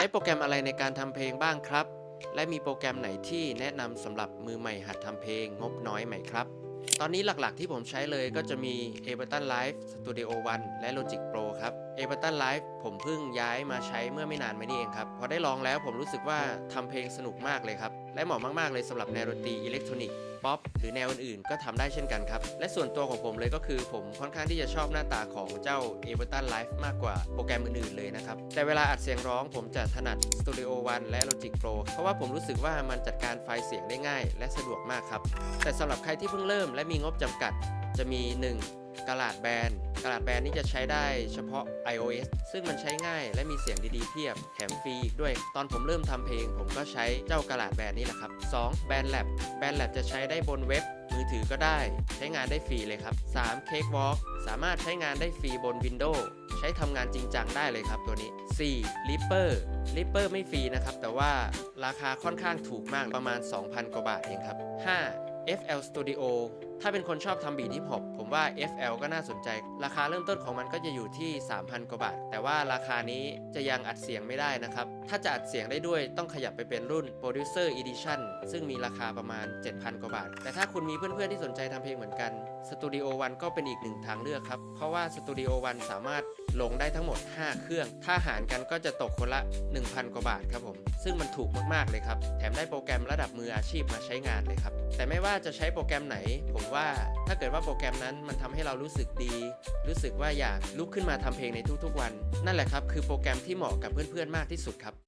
ช้โปรแกรมอะไรในการทำเพลงบ้างครับ และมีโปรแกรมไหนที่แนะนำสำหรับมือใหม่หัดทำเพลงงบน้อยไหมครับ ตอนนี้หลักๆที่ผมใช้เลยก็จะมี Ableton Live Studio One และ Logic Pro ครับ Ableton Live ผมเพิ่งย้ายมาใช้เมื่อไม่นานมานี้เองครับ พอได้ลองแล้วผมรู้สึกว่าทำเพลงสนุกมากเลยครับ และเหมาะมากๆเลยสำหรับแนวดนตรีอิเล็กทรอนิกส์ป๊อปหรือแนวอื่นๆ ก็ทำได้เช่นกันครับ และส่วนตัวของผมเลยก็คือผมค่อนข้างที่จะชอบหน้าตาของเจ้า Ableton Live มากกว่าโปรแกรมอื่นๆเลยนะครับ แต่เวลาอัดเสียงร้องผมจะถนัด Studio One และ Logic Pro เพราะว่าผมรู้สึกว่ามันจัดการไฟล์เสียงได้ง่าย และสะดวกมากครับ แต่สำหรับใครที่เพิ่งเริ่มและมีงบจำกัดจะมี 1. กระดาษแบนกระดาษแบนนี่จะใช้ได้เฉพาะ iOS ซึ่งมันใช้ง่ายและมีเสียงดีๆเพียบ แถมฟรีอีกด้วย ตอนผมเริ่มทำเพลง ผมก็ใช้เจ้ากระดาษแบนนี่แหละครับ 2. แบนแลบแบนแลบจะใช้ได้บนเว็บ มือถือก็ได้ ใช้งานได้ฟรีเลยครับ 3. Cakewalk สามารถใช้งานได้ฟรีบน Windows ใช้ทำงานจริงจังได้เลยครับตัวนี้ 4. Reaper Reaper ไม่ฟรีนะครับ แต่ว่าราคาค่อนข้างถูกมากประมาณ 2,000 กว่าบาทเองครับ 5. FL Studio ถ้าเป็นคนชอบทำบีทฮิปฮอปผมว่า FL ก็น่าสนใจ ราคาเริ่มต้นของมันก็จะอยู่ที่ 3,000 กว่าบาท แต่ว่าราคานี้จะยังอัดเสียงไม่ได้นะครับ ถ้าจะอัดเสียงได้ด้วยต้องขยับไปเป็นรุ่น Producer Edition ซึ่งมีราคาประมาณ 7,000 กว่าบาท แต่ถ้าคุณมีเพื่อนๆที่สนใจทำเพลงเหมือนกัน Studio One ก็เป็นอีกหนึ่งทางเลือกครับ เพราะว่า Studio One สามารถลงได้ทั้งหมด 5 เครื่อง ถ้าหารกันก็จะตกคนละ 1,000 กว่าบาทครับผม ซึ่งมันถูกมากๆเลยครับ แถมได้โปรแกรมระดับมืออาชีพมาใช้งานเลยครับ แต่ไม่ว่าจะใช้โปรแกรมไหน ผมว่าถ้าเกิดว่าโปรแกรมนั้นมันทำให้เรารู้สึกดี รู้สึกว่าอยากลุกขึ้นมาทำเพลงในทุกๆวัน นั่นแหละครับคือโปรแกรมที่เหมาะกับเพื่อนๆมากที่สุดครับ